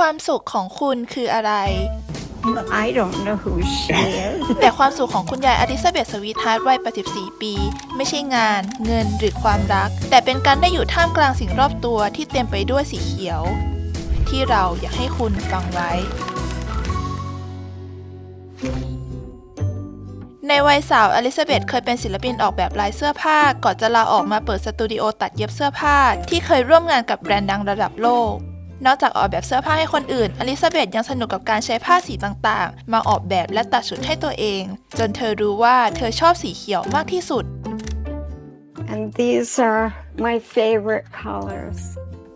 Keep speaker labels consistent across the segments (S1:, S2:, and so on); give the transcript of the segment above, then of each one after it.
S1: ความสุขของคุณคืออะไร
S2: I don't know who she is.
S1: แต่ความสุขของคุณยายอลิซาเบธสวีทฮาร์ดวัย 84 ปี ไม่ใช่งาน เงินหรือความรัก แต่เป็นการได้อยู่ท่ามกลางสิ่งรอบตัวที่เต็มไปด้วยสีเขียว ที่เราอยากให้คุณฟังไว้ ในวัยสาวอลิซาเบธเคยเป็นศิลปินออกแบบลายเสื้อผ้า ก่อนจะลาออกมาเปิดสตูดิโอตัดเย็บเสื้อผ้า ที่เคยร่วมงานกับแบรนด์ดังระดับโลก นอกจากออกแบบเสื้อผ้าให้คนอื่น อลิซาเบธยังสนุกกับการใช้ผ้าสีต่างๆ มาออกแบบและตัดชุดให้ตัวเอง จนเธอรู้ว่าเธอชอบสีเขียวมากที่สุด
S2: And these are my favorite colors.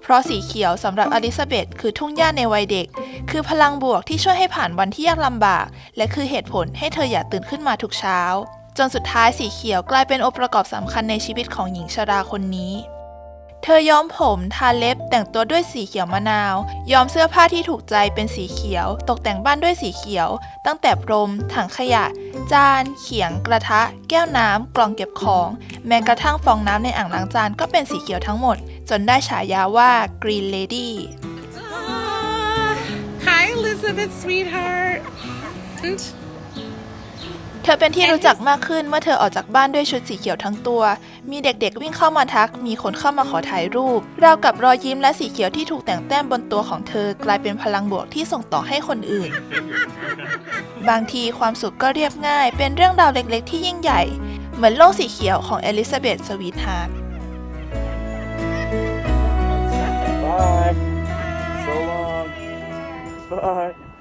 S1: เพราะสีเขียวสำหรับอลิซาเบธคือทุ่งหญ้าในวัยเด็ก คือพลังบวกที่ช่วยให้ผ่านวันที่ยากลำบาก และคือเหตุผลให้เธออยากตื่นขึ้นมาทุกเช้า จนสุดท้ายสีเขียวกลายเป็นองค์ประกอบสำคัญในชีวิตของหญิงชราคนนี้ เธอย้อมผมทาเล็บแต่งตัวด้วยสีเขียวมะนาว ย้อมเสื้อผ้าที่ถูกใจเป็นสีเขียว ตกแต่งบ้านด้วยสีเขียว ตั้งแต่พรม ถังขยะ จาน เขียง กระทะ แก้วน้ำ กล่องเก็บของ แม้กระทั่งฟองน้ำในอ่างล้างจานก็เป็นสีเขียวทั้งหมด จนได้ฉายาว่า Green Lady
S3: Ah, hi, Elizabeth, sweetheart.
S1: เธอเป็นที่รู้จักมากขึ้นเมื่อเธอออกจากบ้านด้วยชุดสีเขียวทั้งตัว มีเด็กๆวิ่งเข้ามาทัก มีคนเข้ามาขอถ่ายรูป ราวกับรอยยิ้มและสีเขียวที่ถูกแต่งแต้มบนตัวของเธอ กลายเป็นพลังบวกที่ส่งต่อให้คนอื่น บางทีความสุขก็เรียบง่าย เป็นเรื่องราวเล็กๆ ที่ยิ่งใหญ่ เหมือนโลกสีเขียวของเอลิซาเบธสวีทฮาร์
S4: Bye. So long. Bye.